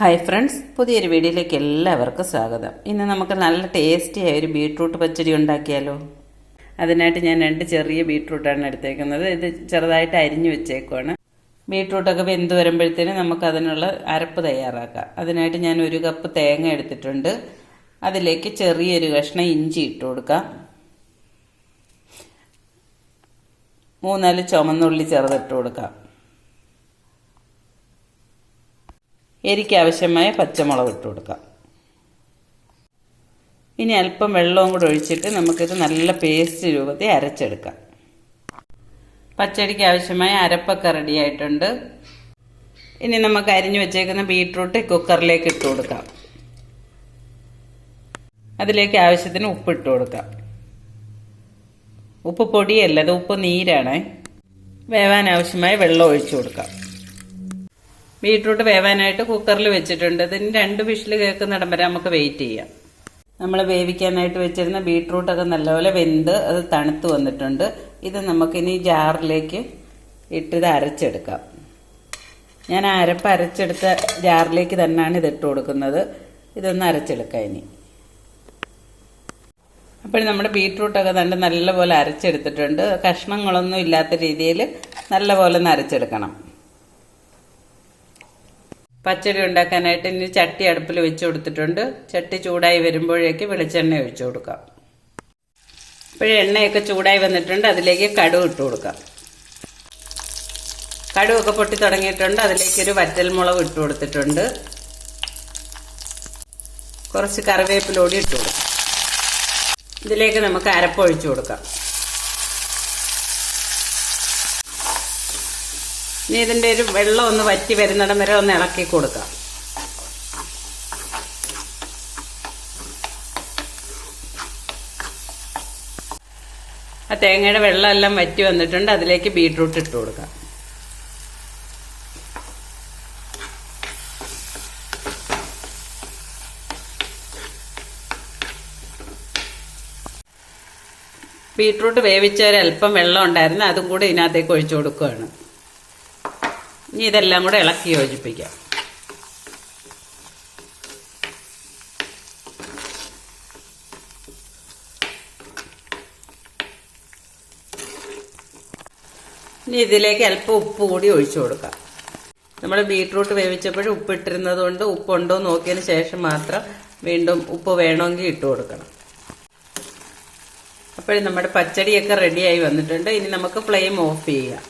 Hi friends പുതിയൊരു വീഡിയോയിലേക്ക് എല്ലാവർക്കും സ്വാഗതം. ഇന്ന് നമുക്ക് നല്ല ടേസ്റ്റി ആയ ഒരു ബീട്രൂട്ട് പച്ചടി ഉണ്ടാക്കിയാലോ? അതിനായിട്ട് ഞാൻ രണ്ട് ചെറിയ ബീട്രൂട്ടാണ് എടുത്തേക്കുന്നത്. ഇത് ചെറുതായിട്ട് അരിഞ്ഞു വെച്ചേക്കുവാണ്. ബീട്രൂട്ടൊക്കെ വെന്ത് വരുമ്പോഴത്തേനും നമുക്ക് അതിനുള്ള അരപ്പ് തയ്യാറാക്കാം. അതിനായിട്ട് ഞാൻ ഒരു കപ്പ് തേങ്ങ എടുത്തിട്ടുണ്ട്. അതിലേക്ക് ചെറിയൊരു കഷ്ണം ഇഞ്ചി ഇട്ട് കൊടുക്കാം. മൂന്നാൽ ചുമന്നുള്ളി ചെറുതിട്ട് കൊടുക്കാം. എരിക്ക് ആവശ്യമായ പച്ചമുളക് ഇട്ട് കൊടുക്കാം. ഇനി അല്പം വെള്ളവും കൂടെ ഒഴിച്ചിട്ട് നമുക്കിത് നല്ല പേസ്റ്റ് രൂപത്തിൽ അരച്ചെടുക്കാം. പച്ചടിക്ക് ആവശ്യമായ അരപ്പൊക്കെ റെഡിയായിട്ടുണ്ട് ഇനി നമുക്ക് അരിഞ്ഞു വെച്ചേക്കുന്ന ബീട്രൂട്ട് കുക്കറിലേക്ക് ഇട്ട് കൊടുക്കാം. അതിലേക്ക് ആവശ്യത്തിന് ഉപ്പ് ഇട്ട് കൊടുക്കാം. ഉപ്പ് പൊടിയല്ല അത് ഉപ്പ് നീരാണ്. വേവാൻ ആവശ്യമായ വെള്ളം ഒഴിച്ചു കൊടുക്കാം. ബീട്രൂട്ട് വേവാനായിട്ട് കുക്കറിൽ വെച്ചിട്ടുണ്ട്. ഇതിന് രണ്ട് വിഷിൽ കേൾക്കുന്നിടം വരെ നമുക്ക് വെയിറ്റ് ചെയ്യാം. നമ്മൾ വേവിക്കാനായിട്ട് വെച്ചിരുന്ന ബീട്രൂട്ടൊക്കെ നല്ലപോലെ വെന്ത് അത് തണുത്ത് വന്നിട്ടുണ്ട്. ഇത് നമുക്കിനി ജാറിലേക്ക് ഇട്ടിത് അരച്ചെടുക്കാം. ഞാൻ അരപ്പ് അരച്ചെടുത്ത ജാറിലേക്ക് തന്നെയാണ് ഇത് ഇട്ട് കൊടുക്കുന്നത്. ഇതൊന്ന് അരച്ചെടുക്കാം ഇനി. അപ്പോൾ നമ്മുടെ ബീട്രൂട്ടൊക്കെ തന്നെ നല്ലപോലെ അരച്ചെടുത്തിട്ടുണ്ട്. കഷ്ണങ്ങളൊന്നും ഇല്ലാത്ത രീതിയിൽ നല്ലപോലെ ഒന്ന് അരച്ചെടുക്കണം. പച്ചടി ഉണ്ടാക്കാനായിട്ട് ഇനി ചട്ടി അടുപ്പിൽ വെച്ച് കൊടുത്തിട്ടുണ്ട്. ചട്ടി ചൂടായി വരുമ്പോഴേക്ക് വെളിച്ചെണ്ണ ഒഴിച്ചു കൊടുക്കാം. ഇപ്പോഴും എണ്ണയൊക്കെ ചൂടായി വന്നിട്ടുണ്ട്. അതിലേക്ക് കടുവ് ഇട്ട് കൊടുക്കാം. കടുവൊക്കെ പൊട്ടി തുടങ്ങിയിട്ടുണ്ട്. അതിലേക്ക് ഒരു വറ്റൽമുളക് ഇട്ട് കൊടുത്തിട്ടുണ്ട്. കുറച്ച് കറിവേപ്പിലോടി ഇട്ട് കൊടുക്കാം. ഇതിലേക്ക് നമുക്ക് അരപ്പൊഴിച്ചു കൊടുക്കാം. ഇനി ഇതിന്റെ ഒരു വെള്ളം ഒന്ന് വറ്റി വരുന്നിടം വരെ ഒന്ന് ഇളക്കി കൊടുക്കാം. ആ തേങ്ങയുടെ വെള്ളമെല്ലാം വറ്റി വന്നിട്ടുണ്ട്. അതിലേക്ക് ബീട്രൂട്ട് ഇട്ട് കൊടുക്കാം. ബീട്രൂട്ട് വേവിച്ച വെള്ളം ഉണ്ടായിരുന്നു. അതും കൂടി ഇതിനകത്തേക്ക് ഒഴിച്ചു കൊടുക്കുകയാണ്. ഇനി ഇതെല്ലാം കൂടെ ഇളക്കി യോജിപ്പിക്കാം. ഇനി ഇതിലേക്ക് അല്പം ഉപ്പ് കൂടി ഒഴിച്ചു കൊടുക്കാം. നമ്മൾ ബീട്രൂട്ട് വേവിച്ചപ്പോഴും ഉപ്പിട്ടിരുന്നത് കൊണ്ട് ഉപ്പുണ്ടോ നോക്കിയതിന് ശേഷം മാത്രം വീണ്ടും ഉപ്പ് വേണമെങ്കിൽ ഇട്ട് കൊടുക്കണം. അപ്പോഴും നമ്മുടെ പച്ചടിയൊക്കെ റെഡിയായി വന്നിട്ടുണ്ട്. ഇനി നമുക്ക് ഫ്ലെയിം ഓഫ് ചെയ്യാം.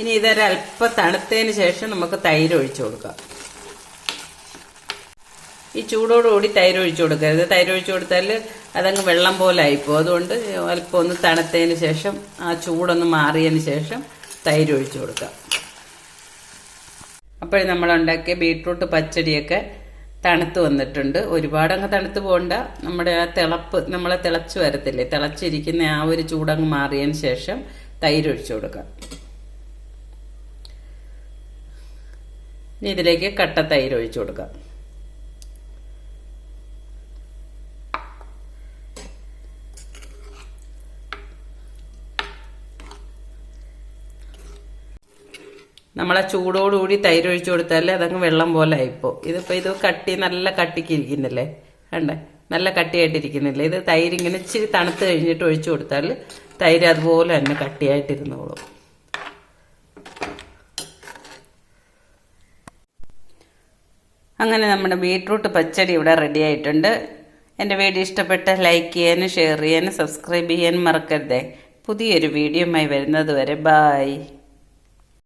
ഇനി ഇതൊരല്പം തണുത്തതിന് ശേഷം നമുക്ക് തൈര് ഒഴിച്ചു കൊടുക്കാം. ഈ ചൂടോടുകൂടി തൈര് ഒഴിച്ചു കൊടുക്കരുത്. തൈര് ഒഴിച്ചു കൊടുത്താൽ അതങ്ങ് വെള്ളം പോലെ ആയിപ്പോൾ അതുകൊണ്ട് അല്പം ഒന്ന് തണുത്തതിന് ശേഷം ആ ചൂടൊന്ന് മാറിയതിന് ശേഷം തൈര് ഒഴിച്ചു കൊടുക്കാം. അപ്പോഴും നമ്മൾ ഉണ്ടാക്കിയ ബീട്രൂട്ട് പച്ചടിയൊക്കെ തണുത്ത് വന്നിട്ടുണ്ട്. ഒരുപാട് അങ്ങ് തണുത്ത് പോകണ്ട. നമ്മുടെ ആ തിളപ്പ് നമ്മളെ തിളച്ച് വരത്തില്ലേ? തിളച്ചിരിക്കുന്ന ആ ഒരു ചൂടങ്ങ് മാറിയതിന് ശേഷം തൈര് ഒഴിച്ചു കൊടുക്കാം. ഇനി ഇതിലേക്ക് കട്ട തൈര് ഒഴിച്ചു കൊടുക്കാം. നമ്മളെ ചൂടോടുകൂടി തൈര് ഒഴിച്ചു കൊടുത്താൽ അതങ്ങ് വെള്ളം പോലെ ആയിപ്പോ. ഇതിപ്പോ ഇത് കട്ടി നല്ല കട്ടിക്ക് ഇരിക്കുന്നില്ലേ കണ്ടേ? നല്ല കട്ടിയായിട്ടിരിക്കുന്നില്ലേ? ഇത് തൈര് ഇങ്ങനെ ഇച്ചിരി തണുത്ത് കഴിഞ്ഞിട്ട് ഒഴിച്ചു കൊടുത്താൽ തൈര് അതുപോലെ തന്നെ കട്ടിയായിട്ടിരുന്നോളും. അങ്ങനെ നമ്മുടെ ബീട്രൂട്ട് പച്ചടി ഇവിടെ റെഡി ആയിട്ടുണ്ട്. എന്റെ വീഡിയോ ഇഷ്ടപ്പെട്ട ലൈക്ക് ചെയ്യാനും ഷെയർ ചെയ്യാനും സബ്സ്ക്രൈബ് ചെയ്യാനും മറക്കരുതേ. പുതിയൊരു വീഡിയോയുമായി വരുന്നത് വരെ ബായ്